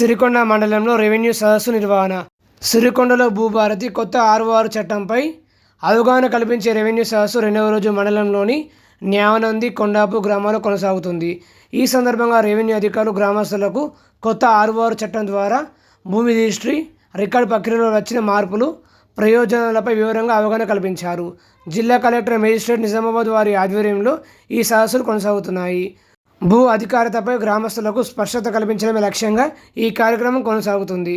సిరికొండ మండలంలో రెవెన్యూ సదస్సు నిర్వహణ. సిరికొండలో భూభారతి కొత్త ఆరు చట్టంపై అవగాహన కల్పించే రెవెన్యూ సదస్సు రెండవ రోజు మండలంలోని న్యావనంది కొండాపు గ్రామాల్లో కొనసాగుతుంది. ఈ సందర్భంగా రెవెన్యూ అధికారులు గ్రామస్తులకు కొత్త ఆరు చట్టం ద్వారా భూమి రిజిస్ట్రీ రికార్డు ప్రక్రియలో వచ్చిన మార్పులు ప్రయోజనాలపై వివరంగా అవగాహన కల్పించారు. జిల్లా కలెక్టర్ మేజిస్ట్రేట్ నిజామాబాద్ వారి ఆధ్వర్యంలో ఈ సదస్సులు కొనసాగుతున్నాయి. భూ అధికారతపై గ్రామస్తులకు స్పష్టత కల్పించడమే లక్ష్యంగా ఈ కార్యక్రమం కొనసాగుతుంది.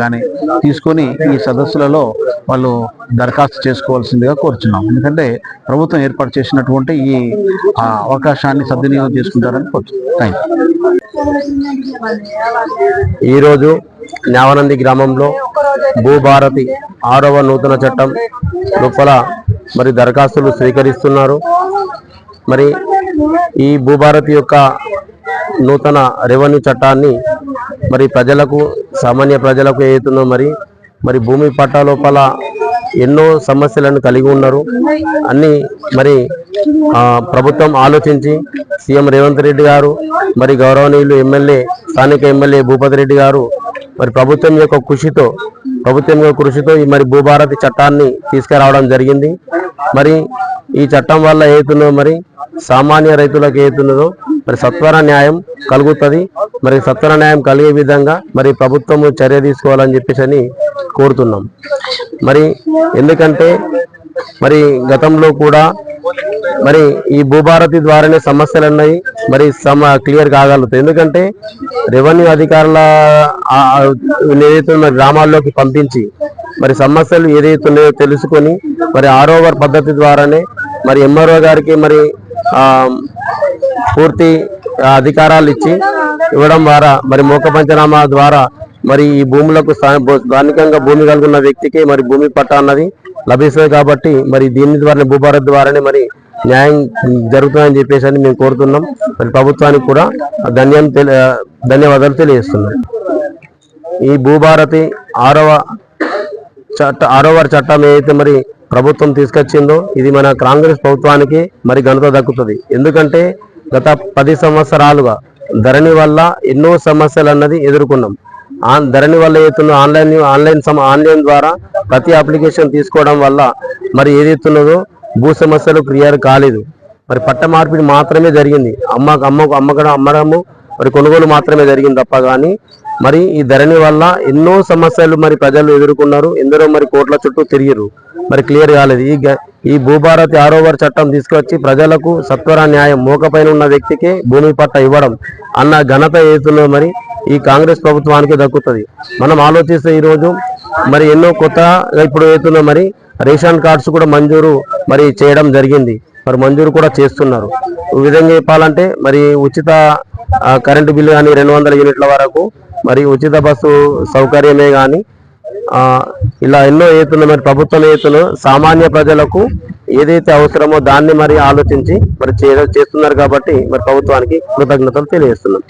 కానీ తీసుకొని ఈ సదస్సులలో వాళ్ళు దరఖాస్తు చేసుకోవాల్సిందిగా కోరుచున్నాం. ఎందుకంటే ప్రభుత్వం ఏర్పాటు చేసినటువంటి ఈ అవకాశాన్ని సద్వినియోగం చేసుకుంటారని కోరుచున్నాం. థ్యాంక్ ఈరోజు న్యావనంది గ్రామంలో భూభారతి ఆరవ నూతన చట్టం లోపల మరి దరఖాస్తులు స్వీకరిస్తున్నారు. మరి ఈ భూభారతి యొక్క నూతన రెవెన్యూ చట్టాన్ని మరి ప్రజలకు సామాన్య ప్రజలకు ఏతుందో మరి మరి భూమి పట్టా లోపల ఎన్నో సమస్యలను కలిగి ఉన్నారు. అన్ని మరి ప్రభుత్వం ఆలోచించి సీఎం రేవంత్ రెడ్డి గారు మరి గౌరవనీయులు ఎమ్మెల్యే స్థానిక ఎమ్మెల్యే భూపతి రెడ్డి గారు మరి ప్రభుత్వం యొక్క కృషితో ప్రభుత్వం యొక్క కృషితో ఈ మరి భూభారతి చట్టాన్ని తీసుకురావడం జరిగింది. మరి ఈ చట్టం వల్ల ఏతున్నదో మరి సామాన్య రైతులకు ఏతున్నదో మరి సత్వర న్యాయం కలుగుతుంది. మరి సత్వర న్యాయం కలిగే విధంగా మరి ప్రభుత్వం చర్య తీసుకోవాలని చెప్పేసి అని కోరుతున్నాం. మరి ఎందుకంటే మరి గతంలో కూడా మరి ఈ భూభారతి ద్వారానే సమస్యలు ఉన్నాయి. మరి సమ క్లియర్ కాగలుగుతాయి. ఎందుకంటే రెవెన్యూ అధికారుల ఏదైతే మరి గ్రామాల్లోకి పంపించి మరి సమస్యలు ఏదైతే ఉన్నాయో తెలుసుకొని మరి ఆరోవర్ పద్ధతి ద్వారానే మరి ఎంఆర్ఓ గారికి మరి పూర్తి అధికారాలు ఇచ్చి ఇవ్వడం ద్వారా మరి మోక పంచనామా ద్వారా మరి ఈ భూములకు స్థానికంగా భూమి కలుగున్న వ్యక్తికి మరి భూమి పట్టా అన్నది లభిస్తుంది కాబట్టి మరి దీని ద్వారా భూభారత్ ద్వారానే మరి న్యాయం జరుగుతుందని చెప్పేసి అని మేము కోరుతున్నాం. మరి ప్రభుత్వానికి కూడా ధన్యం తెలి- ధన్యవాదాలు తెలియజేస్తున్నాం. ఈ భూభారతి ఆరవ చట్ట ఆరవ చట్టం ఏదైతే మరి ప్రభుత్వం తీసుకొచ్చిందో ఇది మన కాంగ్రెస్ ప్రభుత్వానికి మరి ఘనత దక్కుతుంది. ఎందుకంటే గత పది సంవత్సరాలుగా ధరణి వల్ల ఎన్నో సమస్యలు అన్నది ఎదుర్కొన్నాం. ఆన్ ధరణి వల్ల ఏతున్న ఆన్లైన్ ఆన్లైన్ ఆన్లైన్ ద్వారా ప్రతి అప్లికేషన్ తీసుకోవడం వల్ల మరి ఏదైతున్నదో భూ సమస్యలు క్లియర్ కాలేదు. మరి పట్ట మార్పిడి మాత్రమే జరిగింది. అమ్మ అమ్మకు అమ్మకడం అమ్మడము మరి కొనుగోలు మాత్రమే జరిగింది తప్ప కానీ మరి ఈ ధరణి వల్ల ఎన్నో సమస్యలు మరి ప్రజలు ఎదుర్కొన్నారు. ఎందరో మరి కోట్ల చుట్టూ తిరిగిరు మరి క్లియర్ కాలేదు. ఈ గ- ఈ భూభారతి ఆరోవర్ చట్టం తీసుకొచ్చి ప్రజలకు సత్వర న్యాయం మోకపైన ఉన్న వ్యక్తికి భూమి పట్ట ఇవ్వడం అన్న ఘనత ఏతున్నదో మరి ఈ కాంగ్రెస్ ప్రభుత్వానికి దక్కుతుంది. మనం ఆలోచిస్తే ఈరోజు మరి ఎన్నో కొత్త ఇప్పుడు ఏతున్నా మరి రేషన్ కార్డ్స్ కూడా మంజూరు మరి చేయడం జరిగింది. మరి మంజూరు కూడా చేస్తున్నారు. విధంగా చెప్పాలంటే మరి ఉచిత కరెంటు బిల్లు కానీ రెండు వందల యూనిట్ల వరకు మరి ఉచిత బస్సు సౌకర్యమే కానీ ఇలా ఎన్నో ఏతున్నా మరి ప్రభుత్వం ఏతున్నో సామాన్య ప్రజలకు ఏదైతే అవసరమో దాన్ని మరి ఆలోచించి మరి చే- చేస్తున్నారు కాబట్టి మరి ప్రభుత్వానికి కృతజ్ఞతలు తెలియజేస్తున్నాం.